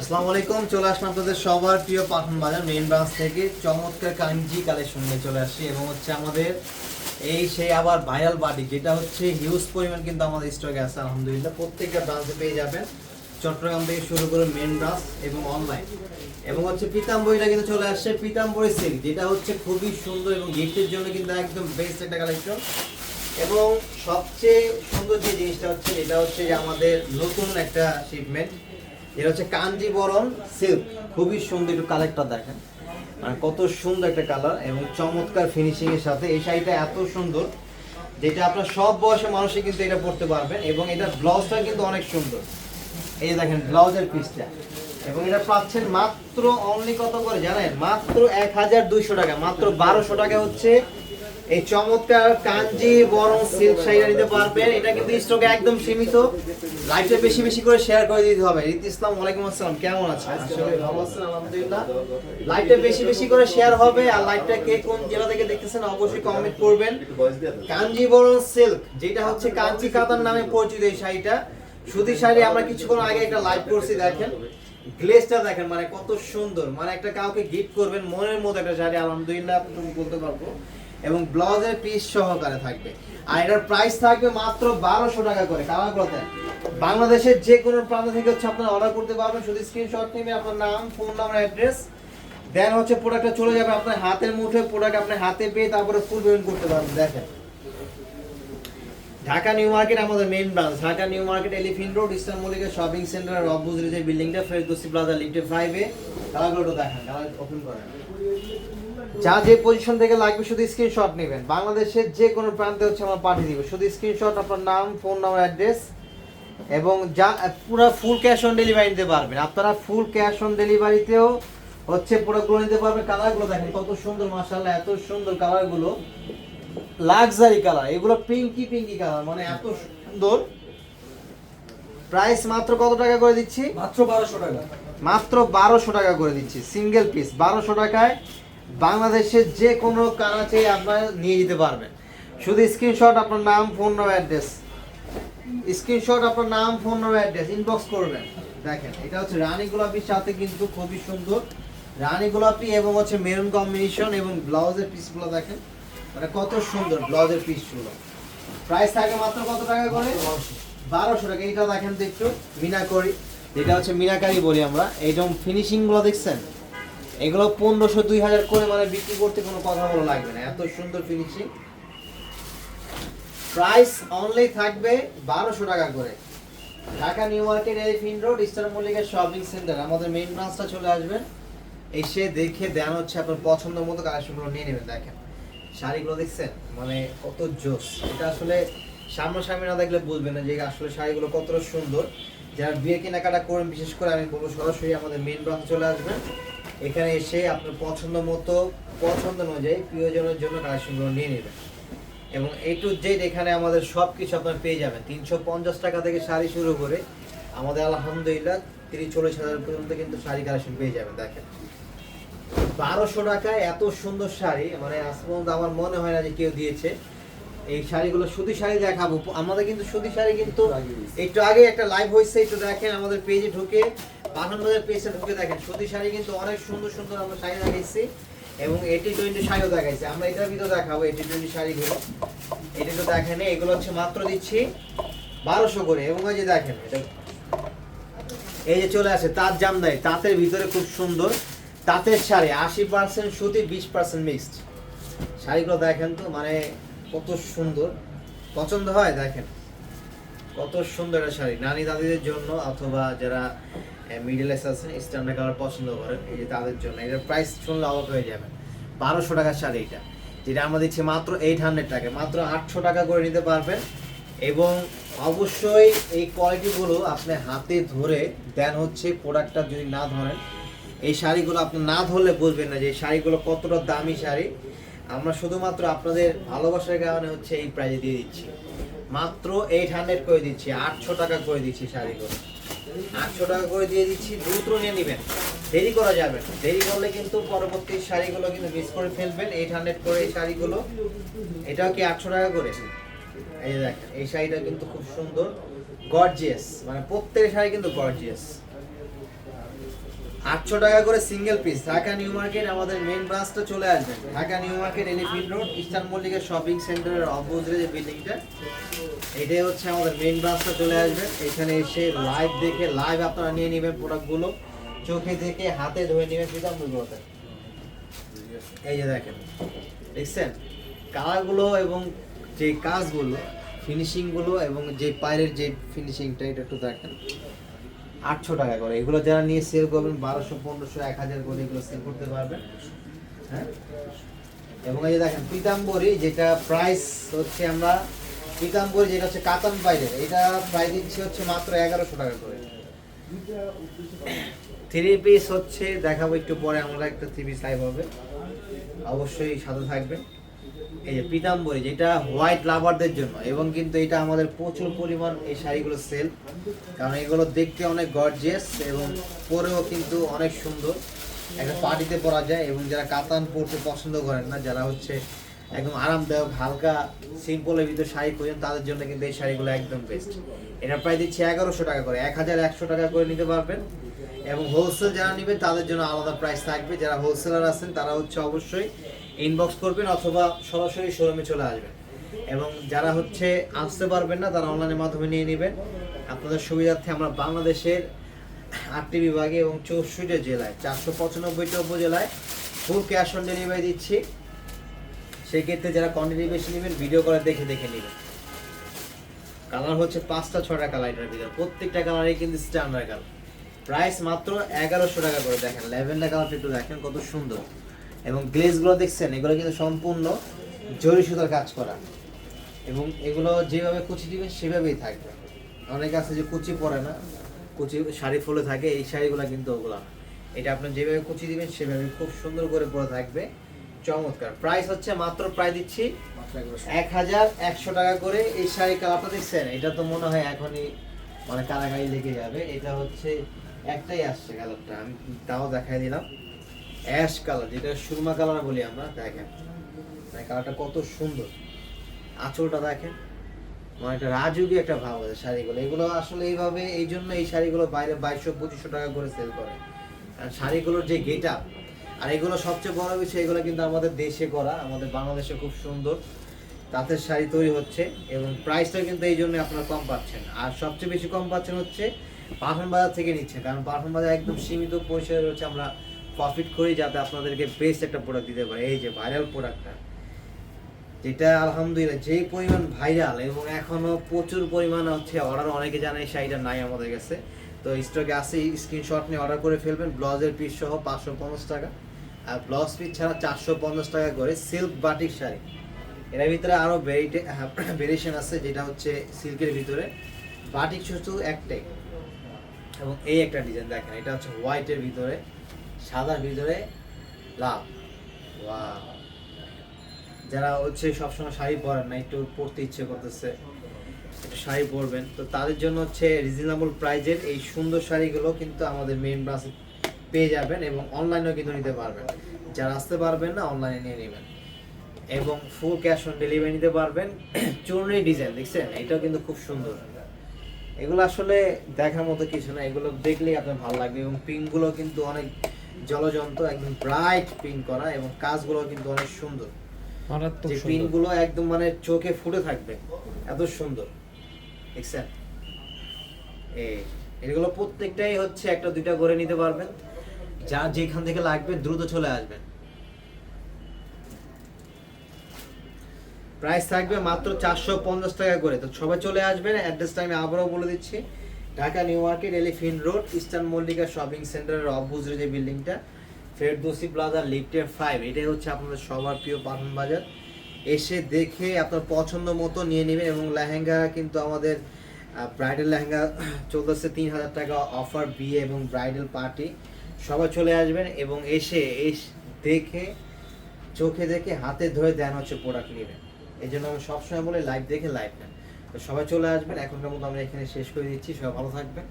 আসসালামু আলাইকুম চলে আসলাম আপনাদের সবার প্রিয় পাঠান বাজার মেইন ব্রাঞ্চ থেকে চমৎকার কাঞ্জি কালেকশন নিয়ে চলে আসছি এবং হচ্ছে আমাদের এই সেই আবার ভাইরাল বাটি যেটা হচ্ছে হিউজ পরিমাণ কিন্তু আমাদের স্টকে আছে, আলহামদুলিল্লাহ। প্রত্যেকটা ব্রাঞ্চে পেয়ে যাবেন। চট্টগ্রাম থেকে শুরু করে মেন ব্রাঞ্চ এবং অনলাইন এবং হচ্ছে পিতাম্বরীটা কিন্তু চলে আসছে, পিতাম্বরী সিল্ক যেটা হচ্ছে খুবই সুন্দর এবং গিফটের জন্য কিন্তু একদম বেস্ট একটা কালেকশন এবং সবচেয়ে সুন্দর যে জিনিসটা হচ্ছে, এটা হচ্ছে যে আমাদের নতুন একটা শিপমেন্ট এটা হচ্ছে কাঞ্জিবরম সিল্ক। খুবই সুন্দর একটু কালারটা দেখেন। মানে কত সুন্দর একটা কালার এবং চমৎকার ফিনিশিং এর সাথে এই শাড়িটা এত সুন্দর, যেটা আপনার সব বয়সের মানুষই কিন্তু এটা পড়তে পারবেন এবং এটার ব্লাউজটা কিন্তু অনেক সুন্দর। এই দেখেন ব্লাউজের পিসটা এবং এটা পাচ্ছেন মাত্র অনলি কত করে জানেন? মাত্র এক হাজার দুইশো টাকা, মাত্র বারোশো টাকা হচ্ছে এই চমৎকার কাঞ্জি বরং সিল্ক শাড়িটা নিতে পারবেন। এটা কিন্তু স্টকে একদম সীমিত। লাইভটা বেশি বেশি করে শেয়ার করে দিতে হবে। রীতি ইসলাম ওয়ালাইকুম আসসালাম। কেমন আছেন? আসলে ভালো আছেন আলহামদুলিল্লাহ। লাইভটা বেশি বেশি করে শেয়ার হবে। আর লাইভটা কে কোন জেলা থেকে দেখতেছেন অবশ্যই কমেন্ট করবেন। কাঞ্জিবরম সিল্ক যেটা হচ্ছে কাঞ্চি কাতার নামে পরিচিত এই শাড়িটা। সুতি শাড়ি আমরা কিছুক্ষণ আগে একটা লাইভ করছি দেখেন। গ্লেজটা দেখেন মানে কত সুন্দর। মানে একটা কাউকে গিফট করবেন মনের মতো একটা শাড়ি আলহামদুলিল্লাহ বলতে পারব। এবং ব্লাউজের পিস সহকারে থাকবে। আর এটার প্রাইস থাকবে মাত্র বারোশো টাকা করে। কালার করতে বাংলাদেশের যে কোনো প্রান্ত থেকে হচ্ছে আপনারা অর্ডার করতে পারবেন। শুধু স্ক্রিনশট নেবেন আপনার নাম ফোন নাম্বার অ্যাড্রেস দেন হচ্ছে প্রোডাক্টটা চলে যাবে আপনার হাতের মুঠে প্রোডাক্ট আপনার হাতে পেয়ে তারপরে ফুল পেমেন্ট করতে পারবেন। দেখেন। ঢাকা নিউ মার্কেট, আমাদের main branch Dhaka new market, elephant road eastern Mallika shopping centre রবুজ যে বিল্ডিংটা, ফেরদৌসি প্লাজা লিফটে ফাইভে কালারগুলো দেখেন। কালার ওপেন করেন। যা যে পজিশন থেকে লাগবে শুধু স্ক্রিনশট নেবেন। বাংলাদেশের যে কোনো প্রান্তে হচ্ছে আমরা পাঠিয়ে দিব। শুধু স্ক্রিনশট আপনার নাম ফোন নাম্বার অ্যাড্রেস এবং যা পুরো ফুল ক্যাশ অন ডেলিভারি নিতে পারবেন। আপনারা ফুল ক্যাশ অন ডেলিভারিতেও হচ্ছে পুরো প্রোডাক্টগুলো নিতে পারবেন। কালারগুলো দেখেন কত সুন্দর মাশাআল্লাহ এত সুন্দর কালারগুলো লাক্সারি কালার এগুলো পিঙ্কি পিঙ্কি কালার মানে এত সুন্দর। প্রাইস মাত্র কত টাকা করে দিচ্ছি? মাত্র বারোশো টাকা। মাত্র বারোশো টাকা করে দিচ্ছি সিঙ্গেল পিস বারোশো টাকায়। বাংলাদেশের যে কোনো কানাচে আপনারা নিয়ে যেতে পারবেন। শুধু স্ক্রিনশট আপনার নাম ফোন নাম্বার অ্যাড্রেস স্ক্রিনশট আপনার নাম ফোন নাম্বার অ্যাড্রেস ইনবক্স করবেন। দেখেন, এটা হচ্ছে রানী গোলাপির সাথে কিন্তু খুবই সুন্দর। রানী গোলাপি এবং হচ্ছে মেরুন কম্বিনেশন এবং ব্লাউজের পিসগুলো দেখেন। মানে কত সুন্দর ব্লাউজের পিসগুলো প্রাইস থাকে মাত্র কত টাকা করে? বারোশো টাকা। এইটা দেখেন একটু, মিনাকরি। যেটা হচ্ছে মিনাকারি বলি আমরা। এইরকম ফিনিশিংগুলো দেখছেন? এগুলো পনেরোশো দুই হাজার করে মানে বিক্রি করতে কোনো কথা বলা লাগবে না। এত সুন্দর ফিনিশিং প্রাইস অনলি থাকবে বারোশো টাকা করে। Dhaka new market elephant road eastern Mallika shopping centre আমাদের মেইন ব্রাঞ্চটা চলে আসবেন। এসে দেখে দেন হচ্ছে আপনার পছন্দ মতো কালেকশনগুলো নিয়ে নেবেন, দেখেন। শাড়িগুলো দেখছেন? মানে কত জোস। এটা আসলে সামনাসামনি না দেখলে বুঝবেন না যে আসলে শাড়িগুলো কতটা সুন্দর। যারা বিয়ে কেনাকাটা করেন, বিশেষ করে আমি বলব সরাসরি আমাদের মেইন ব্রাঞ্চে চলে আসবেন। এখানে এসে আপনার পছন্দ মতো পছন্দ অনুযায়ী প্রিয়জনের জন্য কালেকশনগুলো নিয়ে নেবেন। এবং এই টু জেড এখানে আমাদের সব কিছু আপনার পেয়ে যাবেন। তিনশো পঞ্চাশ টাকা থেকে শাড়ি শুরু করে আমাদের আলহামদুলিল্লাহ তিরিশ চল্লিশ হাজার পর্যন্ত কিন্তু শাড়ি কালেকশন পেয়ে যাবেন দেখেন। বারোশো টাকায় এত সুন্দর শাড়ি মানে আজ পর্যন্ত আমার মনে হয় না যে কেউ দিয়েছে। এই শাড়িগুলো সুতি শাড়ি দেখাবো। আমাদের কিন্তু সুতি শাড়ি কিন্তু একটু আগে একটা লাইভ হয়েছে একটু দেখেন আমাদের পেজে ঢুকে। পাঠান বাজার ঢুকে দেখেন। সুতি শাড়ি কিন্তু অনেক সুন্দর সুন্দর আমরা শাড়ি দেখাইছি এবং এইটি টোয়েন্টি শাড়িও দেখাইছি। আমরা এটার ভিতরে দেখাবো এইটি টোয়েন্টি শাড়িগুলো। এটা তো দেখেন এগুলো হচ্ছে মাত্র দিচ্ছি বারোশো করে। এবং এই যে দেখেন, এটা এই যে চলে আসে তাঁত জামদাই তাঁতের ভিতরে খুব সুন্দর। তাঁতের শাড়ি, আশি পার্সেন্ট সুতি, বিশ পার্সেন্ট মিক্সড। শাড়িগুলো দেখেন তো মানে কত সুন্দর। পছন্দ হয়? দেখেন। কত সুন্দর একটা শাড়ি। নানি দাদিদের জন্য অথবা যারা মিডল এস আছেন স্ট্যান্ডার্ড কালার পছন্দ করেন এই যে তাদের জন্য। এটার প্রাইস শুনলে অবাক হয়ে যাবেন। বারোশো টাকার শাড়ি এটা, যেটা আমরা দিচ্ছি মাত্র এইট হান্ড্রেড টাকা। মাত্র আটশো টাকা করে নিতে পারবেন। এবং অবশ্যই এই কোয়ালিটিগুলো আপনি হাতে ধরে দেন হচ্ছে প্রোডাক্টটা যদি না ধরেন, এই শাড়িগুলো আপনি না ধরলে বুঝবেন না যে এই শাড়িগুলো কতটা দামি শাড়ি। আমরা শুধুমাত্র আপনাদের ভালোবাসার কারণে হচ্ছে এই প্রাইজে দিয়ে দিচ্ছি। মাত্র এইট হান্ড্রেড করে দিচ্ছি, আটশো টাকা করে দিচ্ছি শাড়িগুলো। আটশো টাকা করে দিয়ে দিচ্ছি, দ্রুত নিয়ে নেবেন। দেরি করা যাবে দেরি করলে কিন্তু পরবর্তী শাড়িগুলো কিন্তু মিস করে ফেলবেন। এইট হান্ড্রেড করে এই শাড়িগুলো, এটাও কি আটশো টাকা করে? এই দেখেন, এই শাড়িটা কিন্তু খুব সুন্দর গর্জিয়াস মানে প্রত্যেক শাড়ি কিন্তু গর্জিয়াস আটশো টাকা করে single piece Dhaka new market, আমাদের মেন ব্রাঞ্চটা চলে আসবে। Dhaka new market elephant road eastern মল্লিকের শপিং সেন্টারের অপোজিটে যে বিল্ডিংটা এটাই হচ্ছে আমাদের মেন ব্রাঞ্চটা চলে আসবে। এখানে এসে লাইভ দেখে লাইভ আপনারা নিয়ে নেবেন প্রোডাক্টগুলো চোখে দেখে, হাতে ধরে নেবেন সেটা পিতাম্বরগুলোতে এই যে দেখেন, দেখছেন? কালারগুলো এবং যে কাজগুলো ফিনিশিংগুলো এবং যে পায়ের যে ফিনিশিংটা এটা একটু দেখেন। আটশো টাকা করে। এগুলো যারা নিয়ে সেল করবেন, বারোশো, পনেরোশো, এক হাজার করে এগুলো সেল করতে পারবেন। হ্যাঁ? এবং এই যে দেখেন, পিতাম্বরী, যেটা প্রাইস হচ্ছে আমরা, পিতাম্বরী যেটা হচ্ছে কাতান বাইরের এটা প্রাইস দিচ্ছি হচ্ছে মাত্র এগারোশো টাকা করে। থ্রি পিস হচ্ছে, দেখাবো একটু পরে আমরা একটা থ্রি পিস লাইভ হবে। অবশ্যই সাথে থাকবে এই যে পিতাম্বরী, যেটা হোয়াইট লাভারদের জন্য, এবং কিন্তু এটা আমাদের প্রচুর পরিমাণ এই শাড়িগুলো সেল কারণ এগুলো দেখতে অনেক গর্জিয়াস এবং পরেও কিন্তু অনেক সুন্দর। একটা পার্টিতে পরা যায় এবং যারা কাতান পরতে পছন্দ করেন না, যারা হচ্ছে একদম আরামদায়ক, হালকা সিম্পলের ভিতরে শাড়ি খোঁজেন তাদের জন্য কিন্তু এই শাড়িগুলো একদম বেস্ট এটা প্রায় দিচ্ছে এগারোশো টাকা করে এক হাজার একশো টাকা করে নিতে পারবেন। এবং হোলসেল যারা নেবেন, তাদের জন্য আলাদা প্রাইস থাকবে। যারা হোলসেলার আছেন, তারা হচ্ছে অবশ্যই ইনবক্স করবেন অথবা সরাসরি শোরুমে চলে আসবেন। এবং যারা হচ্ছে আসতে পারবেন না, তারা অনলাইনের মাধ্যমে নিয়ে নেবেন। আপনাদের সুবিধার্থে আমরা বাংলাদেশের আটটি বিভাগে এবং চৌষট্টি জেলায়, চারশো পঁচানব্বইটি উপজেলায় ফুল ক্যাশ অন ডেলিভারি দিচ্ছি। সেক্ষেত্রে যারা কোয়ান্টিটি বেশি নেবেন ভিডিও করে দেখে দেখে নেবেন। কালার হচ্ছে পাঁচটা ছটা কালার এটার ভিতরে। প্রত্যেকটা কালারই কিন্তু স্ট্যান্ডার্ড কালার প্রাইস মাত্র এগারোশো টাকা করে দেখেন। ল্যাভেন্ডার কালারটা একটু দেখেন কত সুন্দর। এবং গ্লেজগুলো দেখছেন এগুলো কিন্তু সম্পূর্ণ জরি সুতার কাজ করা। এবং এগুলো যেভাবে কুচি দিবেন সেভাবেই থাকবে। অনেক আছে যে কুচি পরে না কুচি শাড়ি ফুলে থাকে এই শাড়িগুলো কিন্তু ওগুলো না। এটা আপনি যেভাবে কুচি দিবেন সেভাবে খুব সুন্দর করে পরে থাকবে। চমৎকার। প্রাইস হচ্ছে মাত্র প্রায় দিচ্ছি এক হাজার একশো টাকা করে এই শাড়ি কালারটা দেখছেন? এটা তো মনে হয় এখনই মানে কারাগারি লেগে যাবে। এটা হচ্ছে একটাই আসছে কালারটা আমি তাও দেখাই দিলাম। অ্যাশ কালার, যেটা সুরমা কালার বলি আমরা, দেখেন। কালারটা কত সুন্দর। আঁচলটা দেখেন। মানে একটা রাজুকি একটা ভাব আছে শাড়িগুলো। এগুলো আসলে এইভাবে, এই জন্য এই শাড়িগুলো বাইরে বাইশশো, পঁচিশশো টাকা করে সেল করে। আর শাড়িগুলোর যে গেট আপ আর এগুলো সবচেয়ে বড় বিষয়, এগুলো কিন্তু আমাদের দেশে করা, আমাদের বাংলাদেশে খুব সুন্দর। তাঁতের শাড়ি তৈরি হচ্ছে এবং প্রাইসটা কিন্তু এই জন্য আপনারা কম পাচ্ছেন। আর সবচেয়ে বেশি কম পাচ্ছেন হচ্ছে পাঠান বাজার থেকে নিচ্ছে। কারণ পাঠান বাজার একদম সীমিত পরিসরে হচ্ছে আমরা প্রফিট করি যাতে আপনাদেরকে বেস্ট একটা প্রোডাক্ট দিতে পারে। এই যে ভাইরাল প্রোডাক্টটা যেটা আলহামদুলিল্লাহ যেই পরিমাণ ভাইরাল এবং এখনও প্রচুর পরিমাণ হচ্ছে অর্ডার অনেকে জানে শাড়িটা নাই আমাদের কাছে। তো স্টকে আছে স্ক্রিনশট নিয়ে অর্ডার করে ফেলবেন ব্লাউজের পিস সহ পাঁচশো পঞ্চাশ টাকা। আর ব্লাউজ পিস ছাড়া চারশো পঞ্চাশ টাকা করে সিল্ক বাটিক শাড়ি। এর ভিতরে আরও ভেরিটে ভেরিয়েশন আছে, যেটা হচ্ছে সিল্কের ভিতরে। বাটিক শুধু একটাই। এবং এই একটা ডিজাইন দেখেন, এটা হচ্ছে হোয়াইটের ভিতরে। সাদার ভিতরে লাল ওয়াও যারা হচ্ছে সবসময় শাড়ি পরেন না একটু পরতে ইচ্ছে করতেছে একটু শাড়ি পরবেন তো তাদের জন্য হচ্ছে রিজনেবল প্রাইজের এই সুন্দর শাড়িগুলো কিন্তু আমাদের মেইন ব্রাঞ্চে পেয়ে যাবেন এবং অনলাইনেও কিন্তু নিতে পারবেন। যারা আসতে পারবেন না অনলাইনে নিয়ে নেবেন। এবং ফুল ক্যাশ অন ডেলিভারি নিতে পারবেন। চুনরি ডিজাইন দেখছেন? এটাও কিন্তু খুব সুন্দর। এগুলো আসলে দেখার মতো কিছু না এগুলো দেখলেই আপনার ভালো লাগবে এবং পিঙ্কগুলো কিন্তু অনেক জলজন্ত একদম ব্রাইট পিঙ্ক করা এবং কাজগুলো কিন্তু অনেক সুন্দর। যে পিনগুলো একদম মানে চোখে ফুটে থাকবে। এত সুন্দর। দেখছেন? এই এগুলো প্রত্যেকটাই হচ্ছে একটা দুইটা করে নিতে পারবেন। যা যেখান থেকে লাগবে দ্রুত চলে আসবেন। প্রাইস থাকবে মাত্র চারশো পঞ্চাশ টাকা করে। তো সবাই চলে আসবেন। অ্যাড্রেসটা আমি আবারও বলে দিচ্ছি। Dhaka new market elephant road, eastern Mallika shopping সেন্টারের অপোজিটে যে বিল্ডিংটা, ফেরদৌসি প্লাজা, লিফটের ফাইভ এটাই হচ্ছে আপনাদের সবার প্রিয় পাঠান বাজার। এসে দেখে আপনার পছন্দ মতো নিয়ে নেবেন এবং লেহেঙ্গা কিন্তু আমাদের ব্রাইডাল লেহেঙ্গা চলতেছে তিন হাজার টাকা অফার বিয়ে এবং ব্রাইডাল পার্টি সবাই চলে আসবেন এবং এসে, এস, দেখে, চোখে দেখে, হাতে ধরে দেন হচ্ছে প্রোডাক্ট নেবেন। এই জন্য আমি সবসময় বলি লাইভ দেখে লাইভ নেন। সবাই চলে আসবেন এখনকার মতো আমরা এখানে শেষ করে দিচ্ছি সবাই ভালো থাকবেন।